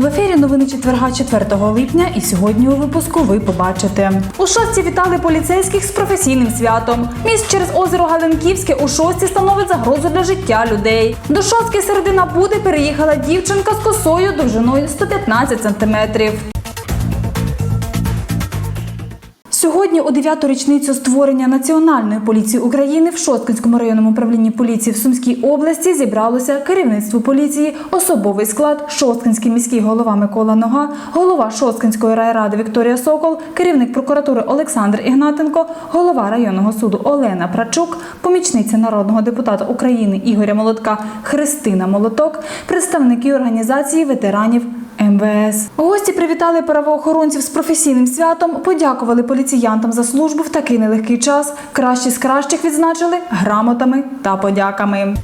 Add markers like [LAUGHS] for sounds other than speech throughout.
В ефірі новини четверга 4 липня. І сьогодні у випуску ви побачите. У шостці вітали поліцейських з професійним святом. Міст через озеро Галенківське у шостці становить загрозу для життя людей. До шостки середина буде переїхала дівчинка з косою довжиною 115 сантиметрів. Сьогодні, у дев'яту річницю створення Національної поліції України в Шосткинському районному управлінні поліції в Сумській області зібралося керівництво поліції, особовий склад, Шосткинський міський голова Микола Нога, голова Шосткинської райради Вікторія Сокол, керівник прокуратури Олександр Ігнатенко, голова районного суду Олена Прачук, помічниця народного депутата України Ігоря Молотка Христина Молоток, представники організації ветеранів МВС. Гості привітали правоохоронців з професійним святом, подякували поліціянтам за службу в такий нелегкий час. Кращі з кращих відзначили грамотами та подяками.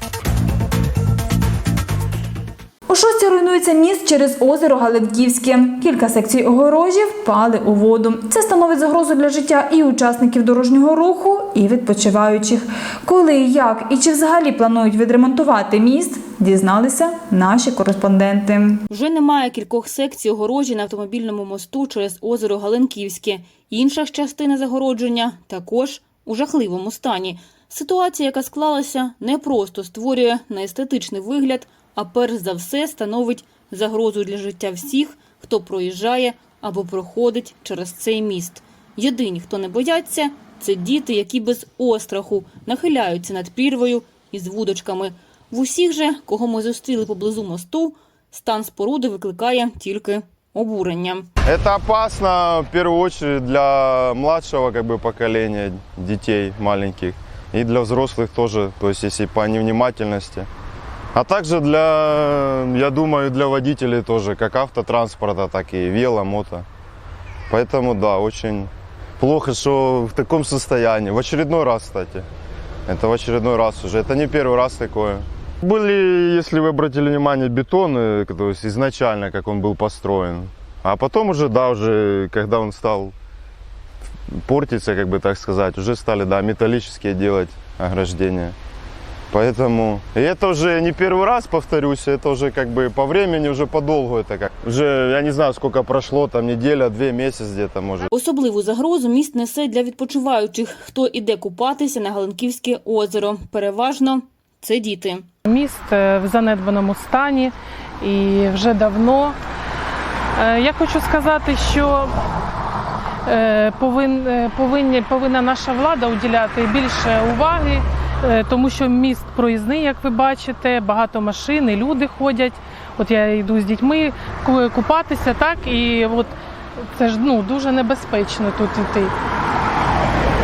Шості руйнується міст через озеро Галенківське. Кілька секцій огорожі впали у воду. Це становить загрозу для життя і учасників дорожнього руху, і відпочиваючих. Коли, як і чи взагалі планують відремонтувати міст, дізналися наші кореспонденти. Вже немає кількох секцій огорожі на автомобільному мосту через озеро Галенківське. Інша ж частина загородження також у жахливому стані. Ситуація, яка склалася, не просто створює неестетичний вигляд, а перш за все становить загрозу для життя всіх, хто проїжджає або проходить через цей міст. Єдині, хто не бояться, це діти, які без остраху нахиляються над прірвою із вудочками. В усіх же, кого ми зустріли поблизу мосту, стан споруди викликає тільки обурення. Это опасно в первую очередь для младшего как бы, поколения детей маленьких и для взрослых тоже, то есть если по невнимательности. А также для, я думаю, для водителей тоже, как автотранспорта, так и вело, мото. Поэтому да, очень плохо, что в таком состоянии. В очередной раз, кстати. Это в очередной раз уже. Это не первый раз такое. Были, если вы обратили внимание, бетоны, то есть изначально, как он был построен. А потом уже, да, уже, когда он стал портиться, как бы так сказать, уже стали, да, металлические делать ограждения. Поэтому, и это уже не первый раз, повторюсь, это уже как бы по времени, уже подолгу это как. Уже, я не знаю, сколько прошло, там неделя, две, месяц где-то, может. Особливу загрозу міст несе для відпочиваючих, хто іде купатися на Галенківське озеро. Переважно це діти. Міст е, в занедбаному стані і вже давно. Е, Я хочу сказати, що е, повин- е, повинні, повинна наша влада уділяти більше уваги, е, тому що міст проїзний, як ви бачите, багато машин, і люди ходять. От я йду з дітьми купатися, так, і от це ж ну, дуже небезпечно тут йти.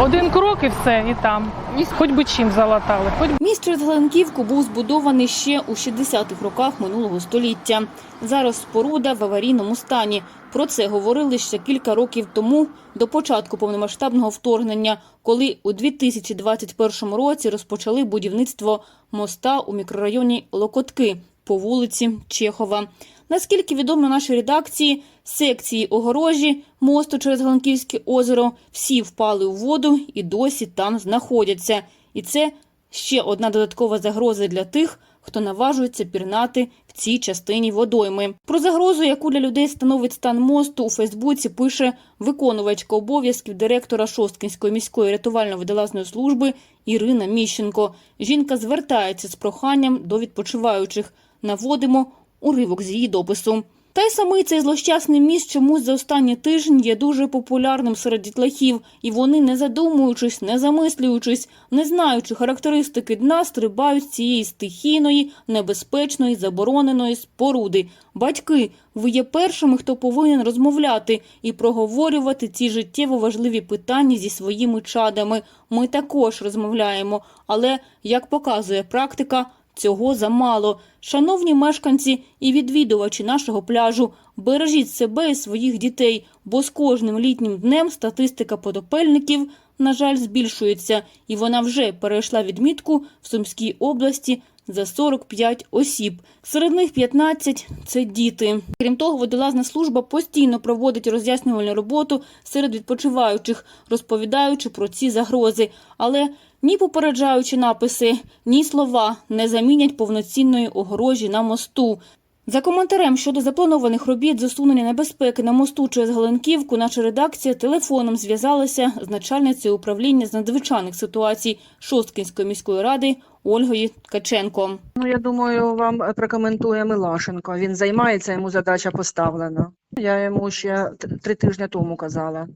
Один крок і все, і там. Хоч би чим залатали, хоч Міст через Галенківку був збудований ще у 60-х роках минулого століття. Зараз споруда в аварійному стані. Про це говорили ще кілька років тому, до початку повномасштабного вторгнення, коли у 2021 році розпочали будівництво моста у мікрорайоні Локотки по вулиці Чехова. Наскільки відомо нашій редакції, секції огорожі мосту через Галанківське озеро всі впали у воду і досі там знаходяться. І це ще одна додаткова загроза для тих, хто наважується пірнати в цій частині водойми. Про загрозу, яку для людей становить стан мосту, у Фейсбуці пише виконувачка обов'язків директора Шосткінської міської рятувально-водолазної служби Ірина Міщенко. Жінка звертається з проханням до відпочиваючих. Наводимо уривок з її допису. Та й самий цей злощасний міст чомусь за останні тижні є дуже популярним серед дітлахів, і вони, не задумуючись, не замислюючись, не знаючи характеристики дна, стрибають цієї стихійної, небезпечної, забороненої споруди. Батьки, ви є першими, хто повинен розмовляти і проговорювати ці життєво важливі питання зі своїми чадами. Ми також розмовляємо, але як показує практика. Цього замало. Шановні мешканці і відвідувачі нашого пляжу, бережіть себе і своїх дітей, бо з кожним літнім днем статистика подопельників, на жаль, збільшується, і вона вже перейшла відмітку в Сумській області за 45 осіб. Серед них 15 – це діти. Крім того, водолазна служба постійно проводить роз'яснювальну роботу серед відпочиваючих, розповідаючи про ці загрози. Але ні попереджаючі написи, ні слова не замінять повноцінної огорожі на мосту. За коментарем щодо запланованих робіт з усунення небезпеки на мосту через Галенківку, наша редакція телефоном зв'язалася з начальницею управління з надзвичайних ситуацій Шосткінської міської ради Ольгою Ткаченко. Ну, я думаю, вам прокоментує Милашенко. Він займається, йому задача поставлена. Я йому ще три тижні тому казала.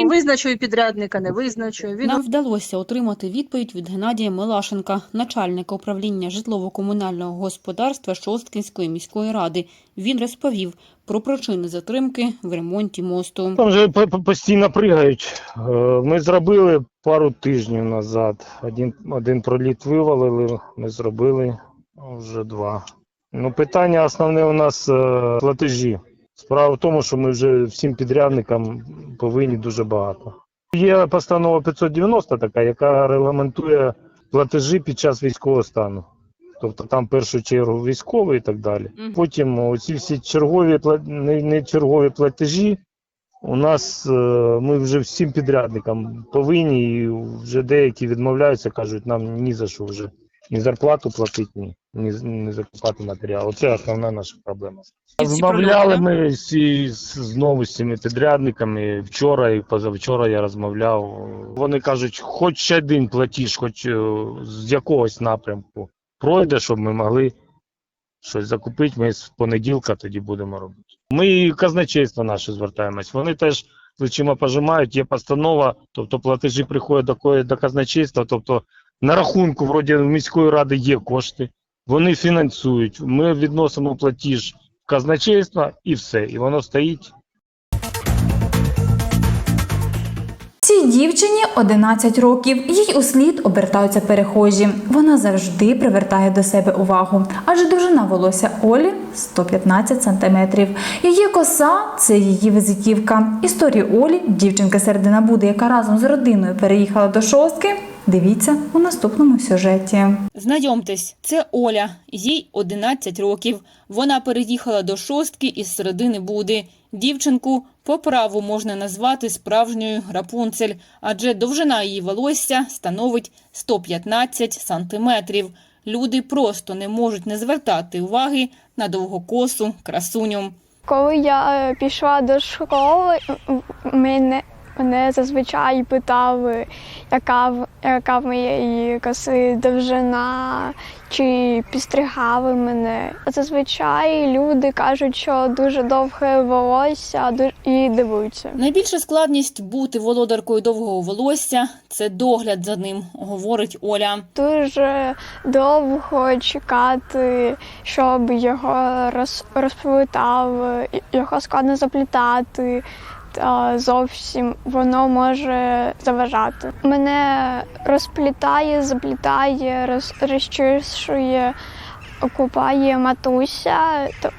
Визначую підрядника, не визначую. Він Нам вдалося отримати відповідь від Геннадія Милашенка, начальника управління житлово-комунального господарства Шосткінської міської ради. Він розповів про причини затримки в ремонті мосту. Там же по- по- постійно пригають. Е, Ми зробили пару тижнів назад. Один, один проліт вивалили, ми зробили вже два. Ну, питання основне у нас е, платежі. Справа в тому, що ми вже всім підрядникам повинні дуже багато. Є постанова 590 така, яка регламентує платежі під час військового стану. Тобто там в першу чергу військовий і так далі. Потім оці всі чергові не, чергові платежі. У нас е, ми вже всім підрядникам повинні, і вже деякі відмовляються, кажуть, нам ні за що вже ні зарплату платити, ні, з- ні закупати матеріал. Це основна наша проблема. Розмовляли ми всі знову з цими підрядниками. Вчора і позавчора я розмовляв. Вони кажуть, хоч ще один платіж, хоч е, з якогось напрямку пройде, щоб ми могли щось закупити. Ми з понеділка тоді будемо робити. Ми і казначейство наше звертаємось. Вони теж плечима пожимають. Є постанова, тобто платежі приходять до, до казначейства. Тобто на рахунку вроді міської ради є кошти. Вони фінансують. Ми відносимо платіж в казначейство і все. І воно стоїть Дівчині 11 років. Їй у слід обертаються перехожі. Вона завжди привертає до себе увагу, адже довжина волосся Олі 115 сантиметрів. Її коса це її визитівка. Історію Олі, дівчинка середина Буди, яка разом з родиною переїхала до шостки. Дивіться у наступному сюжеті. Знайомтесь, це Оля, їй 11 років. Вона переїхала до шостки із середини Буди. Дівчинку по праву можна назвати справжньою Рапунцель, адже довжина її волосся становить 115 сантиметрів. Люди просто не можуть не звертати уваги на довгокосу красуню. Коли я е, пішла до школи, мене, мене зазвичай питали, яка, яка в моєї коси довжина, чи підстригали мене. Зазвичай люди кажуть, що дуже довге волосся і дивуються. Найбільша складність бути володаркою довгого волосся це догляд за ним, говорить Оля. Дуже довго чекати, щоб його роз, розплетали, його складно заплітати. Та зовсім воно може заважати. Мене розплітає, заплітає, роз, розчишує, окупає матуся, то,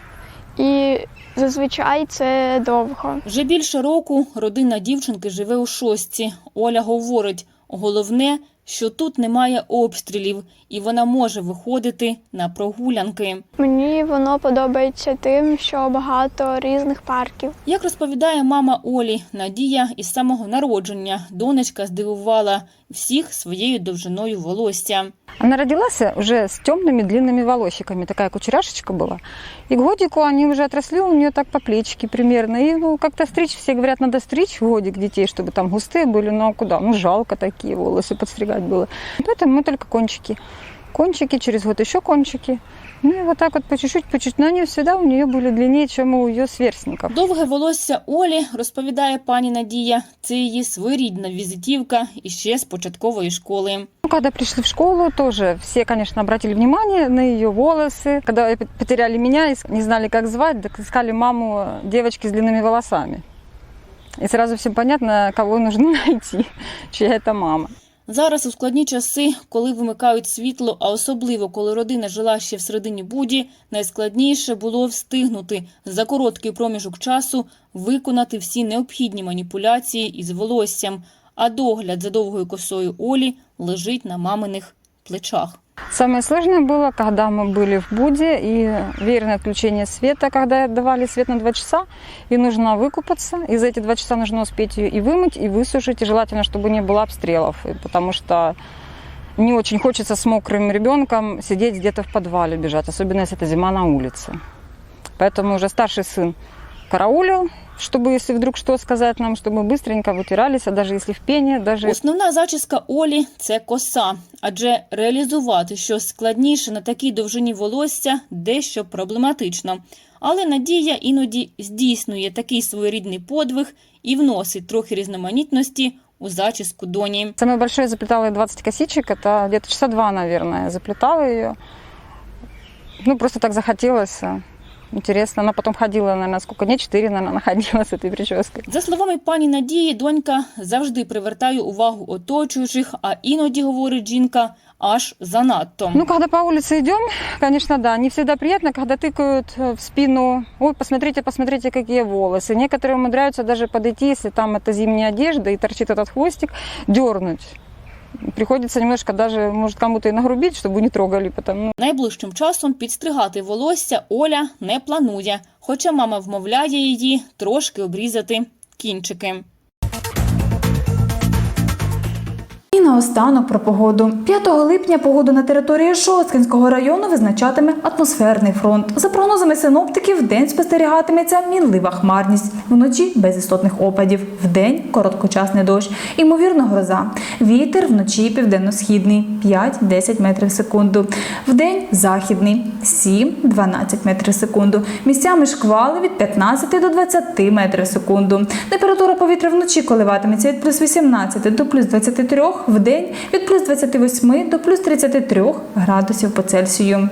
і зазвичай це довго. Вже більше року родина дівчинки живе у шостці. Оля говорить, головне, що тут немає обстрілів, і вона може виходити на прогулянки. Мені воно подобається тим, що багато різних парків. Як розповідає мама Олі, Надія із самого народження донечка здивувала всіх своєю довжиною волосся. Она родилась уже с темными длинными волосиками, такая кучеряшечка была. И годику они уже отросли у нее так по плечике примерно. И ну, как-то стричь, все говорят, надо стричь годик детей, чтобы там густые были, ну а куда? Ну жалко такие волосы подстригать было. Поэтому мы только кончики. Кончики, через год еще кончики. Ну и вот так вот по чуть-чуть, по чуть-чуть. Но они всегда у нее были длиннее, чем у ее сверстников. Довге волосся Олі, розповідає пані Надія, це її своєрідна візитівка іще з початкової школи. Ну, когда пришли в школу, тоже все, конечно, обратили внимание на ее волосы. Когда потеряли меня и не знали, как звать, так искали маму девочки с длинными волосами. И сразу всем понятно, кого нужно [LAUGHS] найти, чья это мама. Зараз у складні часи, коли вимикають світло, а особливо коли родина жила ще в середині буді, найскладніше було встигнути за короткий проміжок часу виконати всі необхідні маніпуляції із волоссям, а догляд за довгою косою Олі лежить на маминих плечах. Самое сложное было, когда мы были в Буде и веерное отключение света, когда давали свет на два часа, и нужно выкупаться. И за эти два часа нужно успеть ее и вымыть, и высушить, и желательно, чтобы не было обстрелов, и потому что не очень хочется с мокрым ребенком сидеть где-то в подвале, бежать, особенно если это зима на улице. Поэтому уже старший сын караулил, чтобы, если вдруг что сказать нам, чтобы мы быстренько вытирались, а даже если в пене, даже Основна зачіска Олі це коса, адже реалізувати щось складніше на такій довжині волосся дещо проблематично. Але Надія іноді здійснює такий своєрідний подвиг і вносить трохи різноманітності у зачіску доні. Самое большое заплетала я 20 косичек, это где-то часа два, наверное, заплетала ее. Ну, просто так захотелось. а, Интересно. Она потом ходила, наверное, сколько дней? Четыре, наверное, она ходила с этой прической. За словами пані Надії, донька завжди привертає увагу оточуючих, а іноді, говорить жінка, аж занадто. Ну, когда по улице идем, конечно, да, не всегда приятно, когда тыкают э, в спину. Ой, посмотрите, посмотрите, какие волосы. Некоторые умудряются даже подойти, если там это зимняя одежда и торчит этот хвостик, дернуть. Приходится немножко даже, может, кому-то и нагрубить, чтобы не трогали, потому Найближчим часом підстригати волосся Оля не планує, хоча мама вмовляє її трошки обрізати кінчики. Наостанок про погоду. 5 липня погоду на території Шосткинського району визначатиме атмосферний фронт. За прогнозами синоптиків, вдень спостерігатиметься мінлива хмарність, вночі без істотних опадів, вдень короткочасний дощ, ймовірно, гроза. Вітер вночі південно-східний 5-10 метрів в секунду. Вдень західний 7-12 метрів в секунду. Місцями шквали від 15 до 20 метрів в секунду. Температура повітря вночі коливатиметься від плюс 18 до плюс 23, вдень від плюс 28 до плюс 33 градусів по Цельсію.